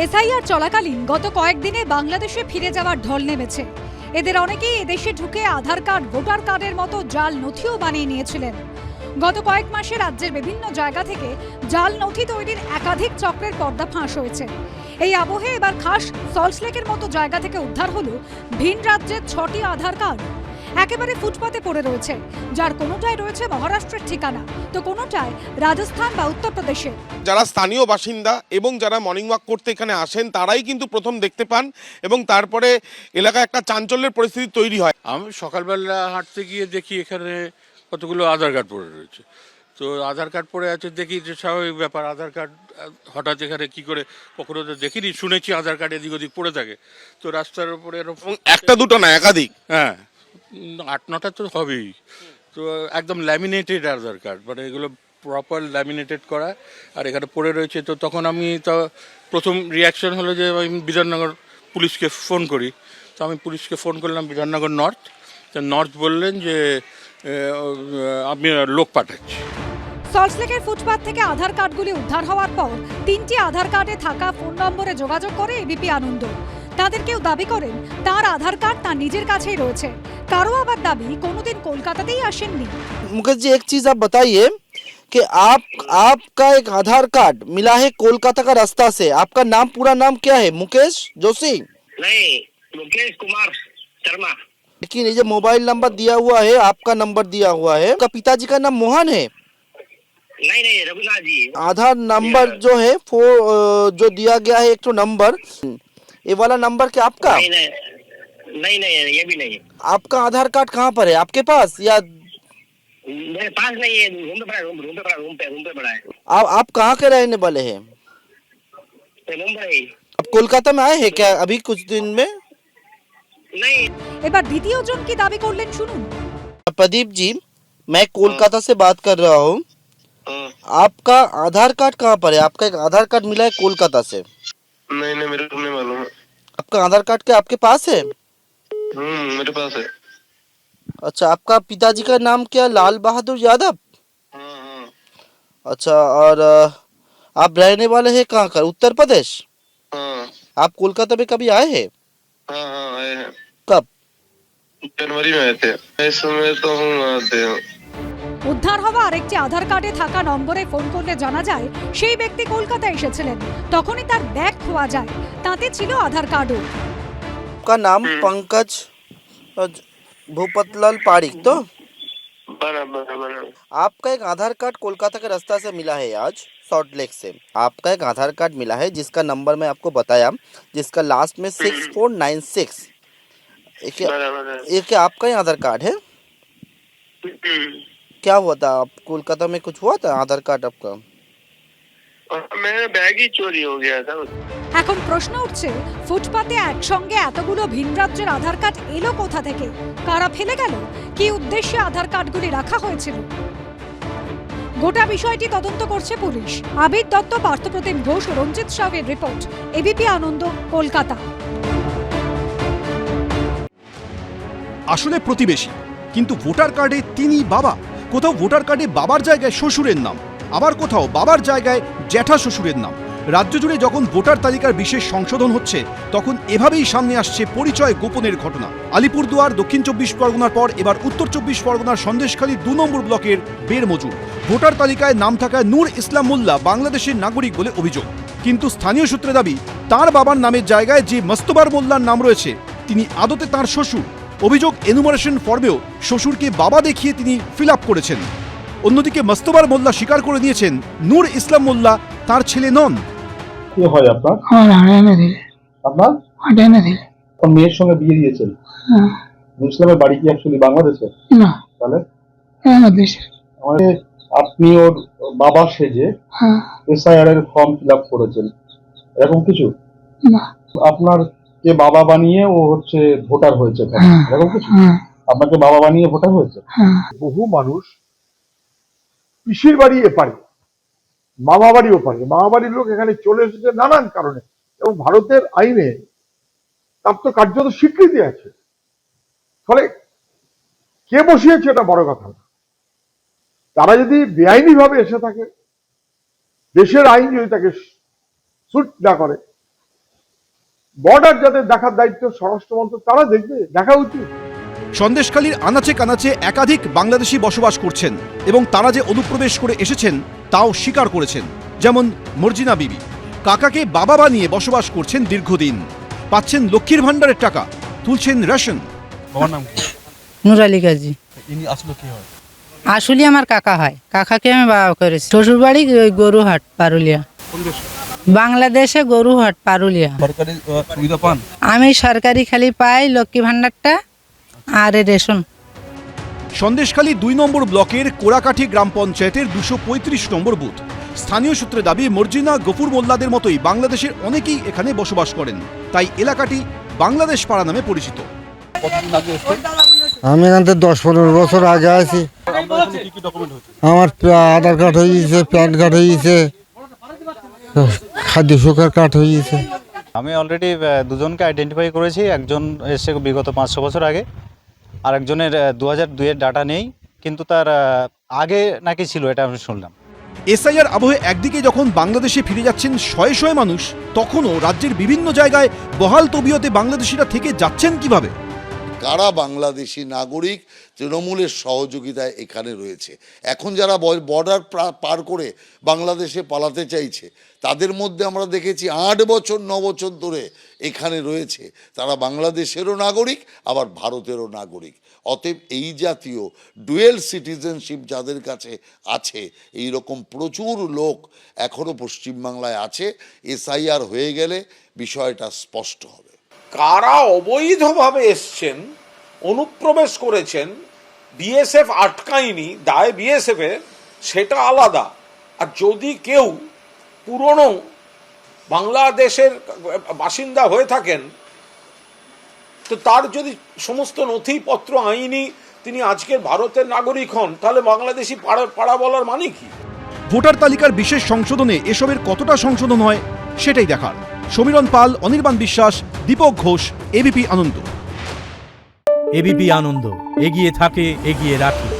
SIR চলাকালীন গত কয়েকদিনে বাংলাদেশে ফিরে যাওয়ার ঢল নেমেছে। এদের অনেকেই এদেশে ঢুকে আধার কার্ড, ভোটার কার্ডের মতো জাল নথিও বানিয়ে নিয়েছিলেন। গত কয়েক মাসে রাজ্যের বিভিন্ন জায়গা থেকে জাল নথি তৈরির একাধিক চক্রের পর্দা ফাঁস হয়েছে। এই আবহে এবার খাস সল্টলেকের মতো জায়গা থেকে উদ্ধার হল ভিন রাজ্যের ছটি আধার কার্ড। একেবারে ফুটপাতে পড়ে রয়েছে। যার কোনোটায় রয়েছে মহারাষ্ট্রের ঠিকানা। তো কোনোটায় রাজস্থান বা উত্তরপ্রদেশের যারা স্থানীয় বাসিন্দা এবং যারা মর্নিং ওয়াক করতে এখানে আসেন তারাই কিন্তু প্রথম দেখতে পান এবং তারপরে এলাকায় একটা চাঞ্চল্যের পরিস্থিতি তৈরি হয়। আমি সকালবেলা হাঁটতে গিয়ে দেখি এখানে কতগুলো আধার কার্ড পড়ে রয়েছে। তো আধার কার্ড পড়ে আছে দেখি যে স্বাভাবিক ব্যাপার আধার কার্ড হঠাৎ এখানে কি করে কখনো তো দেখিনি শুনেছি আধার কার্ড এদিক ওদিক পড়ে থাকে। তো রাস্তার উপরে এরকম একটা দুটো না একাধিক। হ্যাঁ। আট, নটা তো হবেই। তো একদম ল্যামিনেটেড আধার কার্ড মানে এগুলো প্রপার ল্যামিনেটেড করা। আর এখানে পড়ে রয়েছে, তো তখন আমি তো প্রথম রিয়াকশন হলো যে আমি বিধাননগর পুলিশকে ফোন করি। তো আমি পুলিশকে ফোন করলাম, বিধাননগর নর্থ তো নর্থ বললেন যে আমি লোক পাঠাচ্ছি। সল্টলেকের ফুটপাত থেকে আধার কার্ডগুলি উদ্ধার হওয়ার পর তিনটি আধার কার্ডে থাকা ফোন নম্বরে যোগাযোগ করে এবিপি আনন্দ। তাদের কেউ দাবি করেন তার আধার কার্ড তার নিজের কাছেই রয়েছে কারো আবার দাবি কোনোদিন কলকাতাতেই আসেননি मुकेश जी एक चीज आप बताइए कि आप आपका एक आधार कार्ड मिला है कोलकाता का रास्ता से आपका नाम पूरा नाम क्या है मुकेश जोशी नहीं मुकेश कुमार शर्मा लेकिन ये जो मोबाइल नंबर दिया हुआ है आपका नंबर दिया हुआ है आपका पिताजी का नाम मोहन है नहीं नहीं रघुनाथ जी आधार नंबर जो है वो अ, जो दिया गया है एक तो नंबर ये वाला नंबर क्या आपका नहीं नहीं नहीं नहीं ये भी नहीं आपका आधार कार्ड कहाँ पर है आपके पास या मेरे पास नहीं है रूम पे पड़ा है, रूम रूम पे पड़ा रूम पे रूम पे पड़ा है आप आप कहाँ के रहने वाले हैं तो मुंबई आप कोलकाता में आए हैं क्या अभी कुछ दिन में नहीं এবার দ্বিতীয় জন কি দাবি করলেন শুনুন प्रदीप जी मैं कोलकाता से बात कर रहा हूँ हाँ, आपका आधार कार्ड कहाँ पर है आपका एक आधार कार्ड मिला है कोलकाता से नहीं नहीं मेरे को नहीं मालूम आपका आधार कार्ड क्या आपके पास है? हम्म मेरे पास है। अच्छा आपका पिताजी का नाम क्या लाल बहादुर यादव? हाँ हाँ अच्छा और आप रहने वाले हैं कहाँ का? उत्तर प्रदेश? हाँ। आप कोलकाता में कभी आए हैं? हाँ हाँ आए हैं। कब? जनवरी में आए थे। इस समय तो हम आते हैं। উদ্ধার হওয়া আরেকটি আধার কার্ডে থাকা নম্বরে ফোন করলে জানা যায় সেই ব্যক্তি কলকাতায় এসেছিলেন তখনই তার ব্যাগ খোয়া যায় তাতে ছিল আধার কার্ডও आपका नाम पंकज अ, भूपतलाल पारिक तो बना बना बना आपका एक आधार कार्ड कोलकाता के रास्ता से मिला है आज सॉल्ट लेक से आपका एक आधार कार्ड मिला है जिसका नंबर मैं आपको बताया जिसका लास्ट में सिक्स फोर नाइन सिक्स बना बना ये क्या आपका ही आधार कार्ड है क्या हुआ था आप कोलकाता में कुछ हुआ था आधार कार्ड आपका मेरा बैग ही चोरी हो गया था এখন প্রশ্ন উঠছে ফুটপাতে একসঙ্গে এতগুলো ভিন রাজ্যের আধার কার্ড এলো কোথা থেকে কারা ফেলে গেল কি উদ্দেশ্যে আধার কার্ডগুলি রাখা হয়েছিল গোটা বিষয়টি তদন্ত করছে পুলিশ আবির দত্ত পার্থপ্রতিম ঘোষ ও রঞ্জিত সাহের রিপোর্ট এবিপি আনন্দ কলকাতা আসলে প্রতিবেশী কিন্তু ভোটার কার্ডে তিনি বাবা কোথাও ভোটার কার্ডে বাবার জায়গায় শ্বশুরের নাম, আবার কোথাও বাবার জায়গায় জ্যাঠা শ্বশুরের নাম। রাজ্য জুড়ে যখন ভোটার তালিকার বিশেষ সংশোধন হচ্ছে, তখন এভাবেই সামনে আসছে পরিচয় গোপনের ঘটনা। আলিপুরদুয়ার, দক্ষিণ চব্বিশ পরগনার পর এবার উত্তর চব্বিশ পরগনার সন্দেশখালী দু নম্বর ব্লকের বের মজুর ভোটার তালিকায় নাম থাকায় নূর ইসলাম মোল্লা বাংলাদেশের নাগরিক বলে অভিযোগ। কিন্তু স্থানীয় সূত্রে দাবি, তার বাবার নামের জায়গায় যে মস্তবার মোল্লার নাম রয়েছে, তিনি আদতে তার শ্বশুর। অভিযোগ এনুমারেশন ফর্মেও শ্বশুরকে বাবা দেখিয়ে তিনি ফিল আপ করেছেন। অন্যদিকে মস্তবার মোল্লা স্বীকার করে নিয়েছেন নূর ইসলাম মোল্লা তার ছেলে নন। কে হয় আপনার? আমার হারিয়ানা দিলে। আপনার? হারিয়ানা দিলে। আপনার মেয়ের সঙ্গে বিয়ে দিয়েছেন? হ্যাঁ, মুসলামের বাড়ি কি অ্যাকচুয়ালি বাংলাদেশে? না। তাহলে? আমাদের আপনি ওর বাবা সেজে হ্যাঁ, এসআইআর এর ফর্ম ফিল আপ করেছেন। এরকম কিছু? না। আপনার কে বাবা বানিয়ে ও হচ্ছে ভোটার হয়েছে হ্যাঁ। এরকম কিছু? হ্যাঁ। আপনাকে বাবা বানিয়ে ভোটার হয়েছে? হ্যাঁ। বহু মানুষ পিসির বাড়ি এপারে মামা বাড়ি ওপারে মামা বাড়ির লোক এখানে চলে এসেছে নানান কারণে। এবং ভারতের আইনে তার তো কার্যত স্বীকৃতি আছে। ফলে কে বসিয়েছে এটা বড় কথা না। তারা যদি বেআইনি ভাবে এসে থাকে দেশের আইন যদি তাকে সুট না করে বর্ডার যাদের দেখার দায়িত্ব স্বরাষ্ট্র মন্ত্রক তারা দেখবে দেখা উচিত। সন্দেশখালীর আনাচে কানাচে একাধিক বাংলাদেশি বসবাস করছেন এবং তারা যে অনুপ্রবেশ করে এসেছেন তাও স্বীকার করেছেন। যেমন মর্জিনা বিবি কাকাকে বাবা বানিয়ে বসবাস করছেন দীর্ঘদিন। পাচ্ছেন লক্ষ্মীর ভাণ্ডারের টাকা তুলছেন রেশন। নুরালি গাজী। ইনি আসলে কি হয়? আসলে আমার কাকা হয়। কাকাকে আমি বাবা করেছি। শ্বশুর বাড়ি ওই গরুহাট পারুলিয়া। কোন দেশে? বাংলাদেশে গরুহাট পারুলিয়া। আমি সরকারি খালি পাই লক্ষ্মী ভাণ্ডারটা আর রেশন। সন্দেশখালী দুই নম্বর ব্লকের কোরাকাঠি গ্রাম পঞ্চায়েতের দুশো পঁয়ত্রিশ নম্বর বুথ। স্থানীয় সূত্রে দাবি মর্জিনা গফুর মোল্লাদের মতোই বাংলাদেশের অনেকেই এখানে বসবাস করেন। তাই এলাকাটি বাংলাদেশ পাড়া নামে পরিচিত। আমি এখান থেকে দশ পনেরো বছর আগে আছি। আমার আধার কার্ড হয়ে গেছে প্যান কার্ড হয়ে গেছে। খাদ্য সুখার কার্ড হয়ে গেছে। আমি অলরেডি দুজনকে আইডেন্টিফাই করেছি। একজন এসে বিগত পাঁচশো বছর আগে আর একজনের দু হাজার দুইয়ের ডাটা নেই কিন্তু তার আগে নাকি ছিল এটা আমি শুনলাম। এসআইআর আবহে একদিকে যখন বাংলাদেশে ফিরে যাচ্ছেন শয়ে শয়ে মানুষ তখনও রাজ্যের বিভিন্ন জায়গায় বহাল তবিয়তে বাংলাদেশিরা থেকে যাচ্ছেন কীভাবে? কারা বাংলাদেশি নাগরিক তৃণমূলের সহযোগিতায় এখানে রয়েছে? এখন যারা বর্ডার পার করে বাংলাদেশে পালাতে চাইছে, তাদের মধ্যে আমরা দেখেছি আট বছর, ন বছর ধরে এখানে রয়েছে। তারা বাংলাদেশেরও নাগরিক, আবার ভারতেরও নাগরিক। অতএব এই জাতীয় ডুয়েল সিটিজেনশিপ যাদের কাছে আছে এই রকম প্রচুর লোক এখনও পশ্চিমবাংলায় আছে, এসআইআর হয়ে গেলে বিষয়টা স্পষ্ট হবে। কারা অবৈধভাবে এসছেন, অনুপ্রবেশ করেছেন বিএসএফ আটকায়নি, দায় বিএসএফ এর, সেটা আলাদা। আর যদি কেউ পুরনো বাংলাদেশের বাসিন্দা হয়ে থাকেন, তো তার যদি সমস্ত নথিপত্র আইনি তিনি আজকের ভারতের নাগরিক হন, তাহলে বাংলাদেশি পাড়া পাড়া বলার মানে কি? ভোটার তালিকার বিশেষ সংশোধনে এসবের কতটা সংশোধন হয়, সেটাই দেখার। সমীরণ পাল অনির্বাণ বিশ্বাস দীপক ঘোষ এবিপি আনন্দ। এবিপি আনন্দ এগিয়ে থাকে এগিয়ে রাখে।